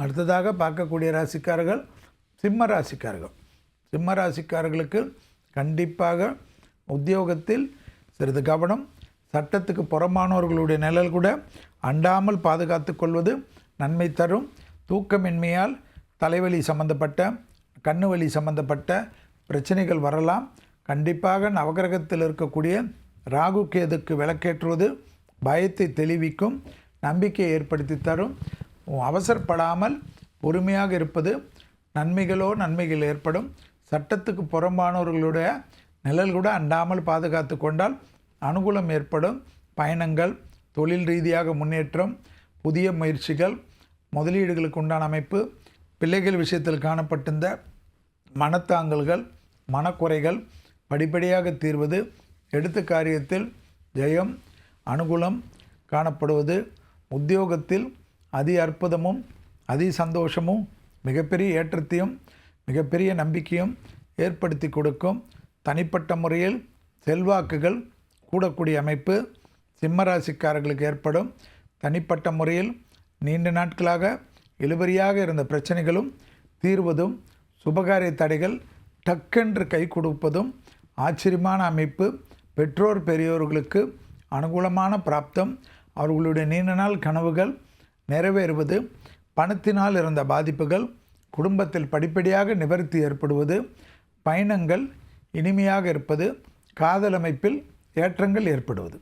அடுத்ததாக பார்க்கக்கூடிய ராசிக்காரர்கள் சிம்ம ராசிக்காரர்கள். சிம்ம ராசிக்காரர்களுக்கு கண்டிப்பாக உத்தியோகத்தில் சிறிது கவனம் சட்டத்துக்கு புறமானவர்களுடைய நிழல் கூட அண்டாமல் பாதுகாத்து கொள்வது நன்மை தரும். தூக்கமின்மையால் தலைவலி சம்பந்தப்பட்ட கண்ணு வலி சம்பந்தப்பட்ட பிரச்சனைகள் வரலாம். கண்டிப்பாக நவகிரகத்தில் இருக்கக்கூடிய ராகு கேதுக்கு விளக்கேற்றுவது பயத்தை தெளிவிக்கும் நம்பிக்கையை ஏற்படுத்தி தரும். அவசரப்படாமல் பொறுமையாக இருப்பது நன்மைகளோ நன்மைகள் ஏற்படும். சட்டத்துக்கு புறம்பானவர்களுடைய நிழல் கூட அண்டாமல் பாதுகாத்து கொண்டால் அனுகூலம் ஏற்படும். பயணங்கள் தொழில் ரீதியாக முன்னேற்றம் புதிய முயற்சிகள் முதலீடுகளுக்கு உண்டான அமைப்பு பிள்ளைகள் விஷயத்தில் காணப்பட்டிருந்த மனத்தாங்கல்கள் மனக்குறைகள் படிப்படியாக தீர்வது. எடுத்த காரியத்தில் ஜெயம் அனுகூலம் காணப்படுவது. உத்தியோகத்தில் அதி அற்புதமும் அதி சந்தோஷமும் மிகப்பெரிய ஏற்றத்தையும் மிகப்பெரிய நம்பிக்கையும் ஏற்படுத்தி கொடுக்கும் தனிப்பட்ட முறையில் செல்வாக்குகள் கூடக்கூடிய அமைப்பு சிம்மராசிக்காரர்களுக்கு ஏற்படும். தனிப்பட்ட முறையில் நீண்ட நாட்களாக இழுபறியாக இருந்த பிரச்சனைகளும் தீர்வதும் சுபகாரிய தடைகள் டக்கென்று கை கொடுப்பதும் ஆச்சரியமான அமைப்பு பெற்றோர் பெரியோர்களுக்கு அனுகூலமான பிராப்தம் அவர்களுடைய நீண்ட நாள் கனவுகள் நிறைவேறுவது பணத்தினால் இருந்த பாதிப்புகள் குடும்பத்தில் படிப்படியாக நிவர்த்தி ஏற்படுவது பயணங்கள் இனிமையாக இருப்பது காதலமைப்பில் ஏற்றங்கள் ஏற்படுவது.